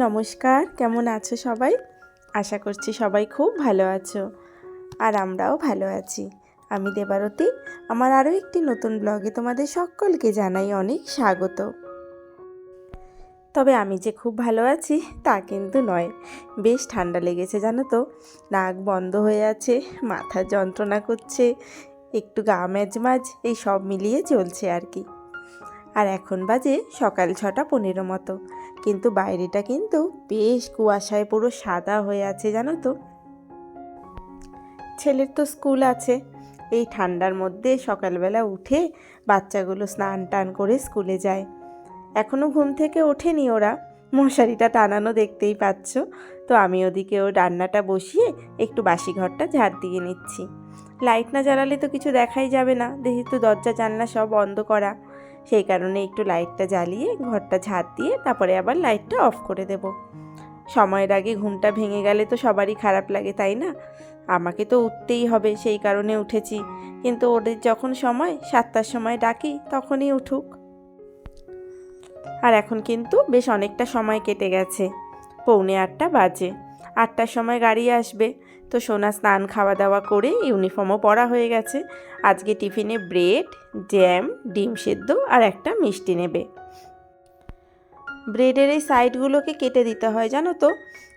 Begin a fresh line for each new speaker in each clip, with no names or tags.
নমস্কার, কেমন আছো সবাই? আশা করছি সবাই খুব ভালো আছো আর আমরাও ভালো আছি। আমি দেবারতী, আমার আরও একটি নতুন ব্লগে তোমাদের সকলকে জানাই অনেক স্বাগত। তবে আমি যে খুব ভালো আছি, তা কিন্তু নয়। বেশ ঠান্ডা লেগেছে, জানো তো? নাক বন্ধ হয়ে আছে মাথা যন্ত্রণা করছে, একটু গা ম্যাজমাজ, এই সব মিলিয়ে চলছে আর কি। আর এখন বাজে সকাল ছটা পনেরো মতো। কিন্তু বাইরেটা কিন্তু বেশ কুয়াশায় পুরো সাদা হয়ে আছে, জানো তো। ছেলের তো স্কুল আছে। এই ঠান্ডার মধ্যে সকালবেলা উঠে বাচ্চাগুলো স্নান টান করে স্কুলে যায়। এখনও ঘুম থেকে ওঠেনি ওরা। মশারিটা টানানো দেখতেই পাচ্ছ। তো আমি ওদিকে ও রান্নাটা বসিয়ে একটু বাসি ঘরটা ঝাড় দিয়ে নিচ্ছি। লাইট না জ্বালালে তো কিছু দেখাই যাবে না। যেহেতু দরজা জানলা সব বন্ধ করা। সেই কারণে একটু লাইটটা জ্বালিয়ে ঘরটা ঝাড় দিয়ে তারপরে আবার লাইটটা অফ করে দেব। সময়ের আগে ঘুমটা ভেঙে গেলে তো সবারই খারাপ লাগে, তাই না? আমাকে তো উঠতেই হবে, সেই কারণে উঠেছি। কিন্তু ওদের যখন সময়, সাতটার সময় ডাকি, তখনই উঠুক। আর এখন কিন্তু বেশ অনেকটা সময় কেটে গেছে। পৌনে আটটা বাজে। আটটার সময় গাড়ি আসবে। তো সোনা স্নান খাওয়া দাওয়া করে ইউনিফর্মও পরা হয়ে গেছে। আজকে টিফিনে ব্রেড, জ্যাম, ডিম সেদ্ধ আর একটা মিষ্টি নেবে। ব্রেডের এই সাইডগুলোকে কেটে দিতে হয়, জানো তো?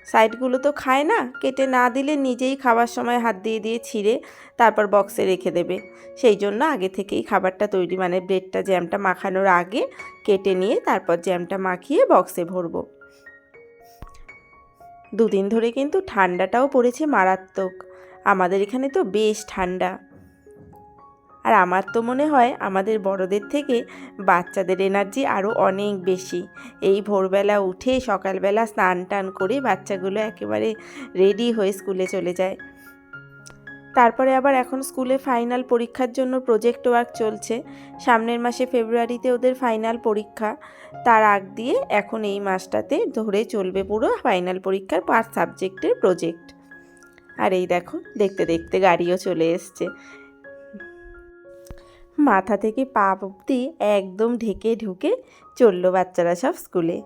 সাইডগুলো তো খায় না, কেটে না দিলে নিজেই খাবার সময় হাত দিয়ে দিয়ে ছিঁড়ে তারপর বক্সে রেখে দেবে। সেই জন্য আগে থেকেই খাবারটা তৈরি মানে ব্রেডটা, জ্যামটা মাখানোর আগে কেটে নিয়ে তারপর জ্যামটা মাখিয়ে বক্সে ভরবো। দুদিন ধরে কিন্তু ঠান্ডাটাও পড়েছে মারাত্মক। আমাদের এখানে তো বেশ ঠান্ডা। আর আমার তো মনে হয় আমাদের বড়দের থেকে বাচ্চাদের এনার্জি আরও অনেক বেশি। এই ভোরবেলা উঠে সকালবেলা স্নান টান করে বাচ্চাগুলো একেবারে রেডি হয়ে স্কুলে চলে যায়। তারপরে আবার এখন স্কুলে ফাইনাল পরীক্ষার জন্য প্রজেক্ট ওয়ার্ক চলছে। সামনের মাসে ফেব্রুয়ারিতে ওদের ফাইনাল পরীক্ষা। তার আগ দিয়ে এখন এই মাসটাতে ধরে চলবে পুরো ফাইনাল পরীক্ষার পাঁচ সাবজেক্টের প্রজেক্ট। আর এই দেখো, দেখতে দেখতে গাড়িও চলে এসছে। মাথা থেকে পা অব্দি একদম ঢেকে ঢুকে চলল বাচ্চারা সব স্কুলে।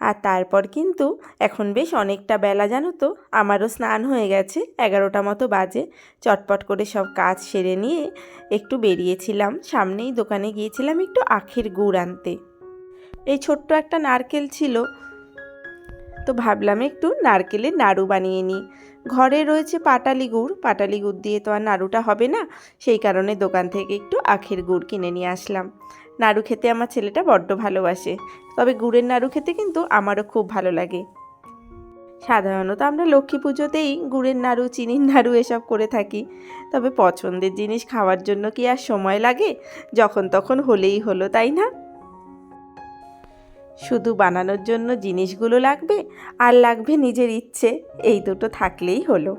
আর তারপর কিন্তু এখন বেশ অনেকটা বেলা, জানো তো? আমারও স্নান হয়ে গেছে, এগারোটা মতো বাজে। চটপট করে সব কাজ সেরে নিয়ে একটু বেরিয়েছিলাম। সামনেই দোকানে গিয়েছিলাম একটু আখের গুড় আনতে। এই ছোট্ট একটা নারকেল ছিল। তো ভাবলাম একটু নারকেলের নাড়ু বানিয়ে নিই। ঘরে রয়েছে পাটালি গুড়। পাটালি গুড় দিয়ে তো আর নাড়ুটা হবে না। সেই কারণে দোকান থেকে একটু আখের গুড় কিনে নিয়ে আসলাম। নাড়ু খেতে আমার ছেলেটা বড্ড ভালোবাসে। তবে গুড়ের নাড়ু খেতে কিন্তু আমারও খুব ভালো লাগে। সাধারণত আমরা লক্ষ্মী পুজোতেই গুড়ের নাড়ু, চিনির নাড়ু এসব করে থাকি। তবে পছন্দের জিনিস খাওয়ার জন্য কি আর সময় লাগে? যখন তখন হলেই হলো, তাই না? শুধু বানানোর জন্য জিনিসগুলো লাগবে আর লাগবে নিজের ইচ্ছে, এই দুটো থাকলেই হলো।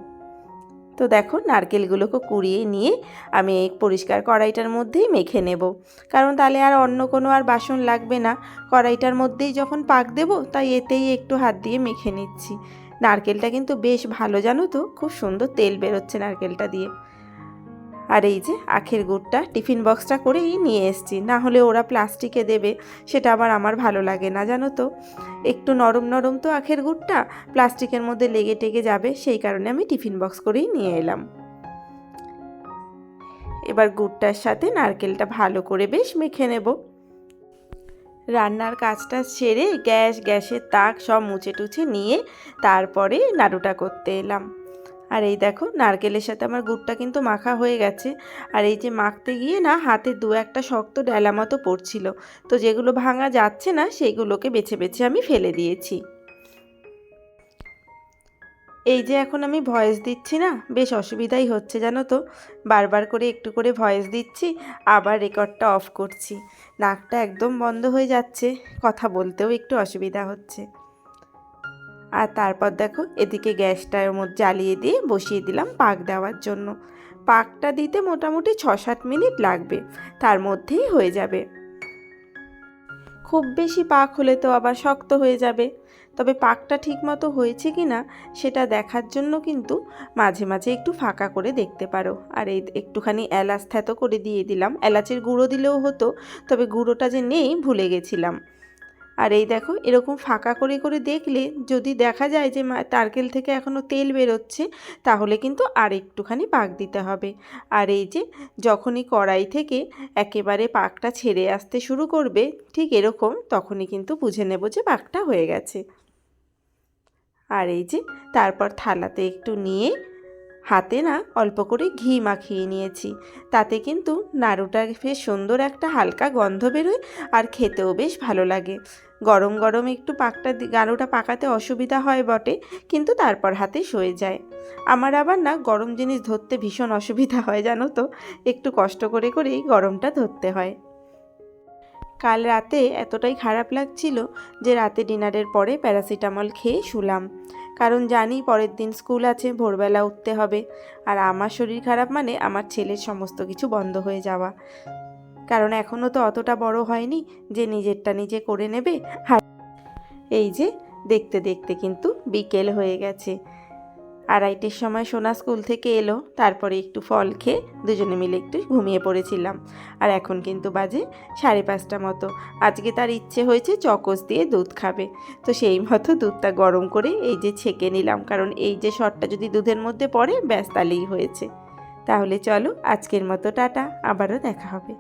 তো দেখো নারকেলগুলোকে কুড়িয়ে নিয়ে আমি এই পরিষ্কার কড়াইটার মধ্যেই মেখে নেব। কারণ তাহলে আর অন্য কোনো আর বাসন লাগবে না। কড়াইটার মধ্যেই যখন পাক দেব, তাই এতেই একটু হাত দিয়ে মেখে নিচ্ছি। নারকেলটা কিন্তু বেশ ভালো জানো তো? খুব সুন্দর তেল বেরোচ্ছে নারকেলটা দিয়ে। আর এই যে আখের গুড়টা টিফিন বক্সটা করেই নিয়ে এসছি। না হলে ওরা প্লাস্টিকে দেবে, সেটা আবার আমার ভালো লাগে না, জানো তো? একটু নরম নরম তো আখের গুড়টা প্লাস্টিকের মধ্যে লেগে টেগে যাবে, সেই কারণে আমি টিফিন বক্স করেই নিয়ে এলাম। এবার গুড়টার সাথে নারকেলটা ভালো করে বেশ মেখে নেব। রান্নার কাজটা সেরে গ্যাস, গ্যাসের তাক সব মুছে টুছে নিয়ে তারপরে নাড়ুটা করতে এলাম। আর এই দেখো, নারকেলের সাথে আমার গুড়টা কিন্তু মাখা হয়ে গেছে। আর এই যে মাখতে গিয়ে না, হাতে দু একটা শক্ত ডেলা মতো পড়ছিল। তো যেগুলো ভাঙা যাচ্ছে না সেইগুলোকে বেছে বেছে আমি ফেলে দিয়েছি। এই যে এখন আমি ভয়েস দিচ্ছি না, বেশ অসুবিধাই হচ্ছে, জানো তো। বারবার করে একটু করে ভয়েস দিচ্ছি, আবার রেকর্ডটা অফ করছি। নাকটা একদম বন্ধ হয়ে যাচ্ছে, কথা বলতেও একটু অসুবিধা হচ্ছে। আর তারপর দেখো এদিকে গ্যাসটার মধ্যে জ্বালিয়ে দিয়ে বসিয়ে দিলাম পাক দেওয়ার জন্য। পাকটা দিতে মোটামুটি ছ সাত মিনিট লাগবে, তার মধ্যেই হয়ে যাবে। খুব বেশি পাক হলে তো আবার শক্ত হয়ে যাবে। তবে পাকটা ঠিকমতো হয়েছে কি না সেটা দেখার জন্য কিন্তু মাঝে মাঝে একটু ফাঁকা করে দেখতে পারো। আর এই একটুখানি এলাচ থ্যাতো করে দিয়ে দিলাম। এলাচের গুঁড়ো দিলেও হতো, তবে গুঁড়োটা যে নেই ভুলে গেছিলাম। আর এই দেখো, এরকম ফাঁকা করে করে দেখলে যদি দেখা যায় যে নারকেল থেকে এখনও তেল বেরোচ্ছে, তাহলে কিন্তু আর একটুখানি পাক দিতে হবে। আর এই যে যখনই কড়াই থেকে একেবারে পাকটা ছেড়ে আসতে শুরু করবে, ঠিক এরকম তখনই কিন্তু বুঝে নেব যে পাকটা হয়ে গেছে। আর এই যে তারপর থালাতে একটু নিয়ে হাতে না অল্প করে ঘি মাখিয়ে নিয়েছি। তাতে কিন্তু নাড়ুটা বেশ সুন্দর একটা হালকা গন্ধ বেরোয় আর খেতেও বেশ ভালো লাগে। গরম গরম একটু পাকটা নাড়ুটা পাকাতে অসুবিধা হয় বটে, কিন্তু তারপর হাতে সয়ে যায়। আমার আবার না গরম জিনিস ধরতে ভীষণ অসুবিধা হয়, জানো তো? একটু কষ্ট করে করেই গরমটা ধরতে হয়। কাল রাতে এতটাই খারাপ লাগছিল যে রাতে ডিনারের পরে প্যারাসিটামল খেয়ে শুলাম। কারণ জানি পরের দিন স্কুল আছে, ভোরবেলা উঠতে হবে। আর আমার শরীর খারাপ মানে আমার ছেলের সমস্ত কিছু বন্ধ হয়ে যাওয়া। কারণ এখনও তো অতটা বড় হয়নি যে নিজেরটা নিজে করে নেবে আর এই যে দেখতে দেখতে কিন্তু বিকেল হয়ে গেছে। আড়াইটের সময় সোনা স্কুল থেকে এলো, তারপরে একটু ফল খেয়ে দুজনে মিলে একটু ঘুমিয়ে পড়েছিলাম। আর এখন কিন্তু বাজে সাড়ে পাঁচটা মতো। আজকে তার ইচ্ছে হয়েছে চকোস দিয়ে দুধ খাবে। তো সেই মতো দুধটা গরম করে এই যে ছেঁকে নিলাম, কারণ এই যে শটটা যদি দুধের মধ্যে পড়ে, ব্যাস তাহলেই হয়েছে। তাহলে চলো আজকের মতো টাটা, আবারও দেখা হবে।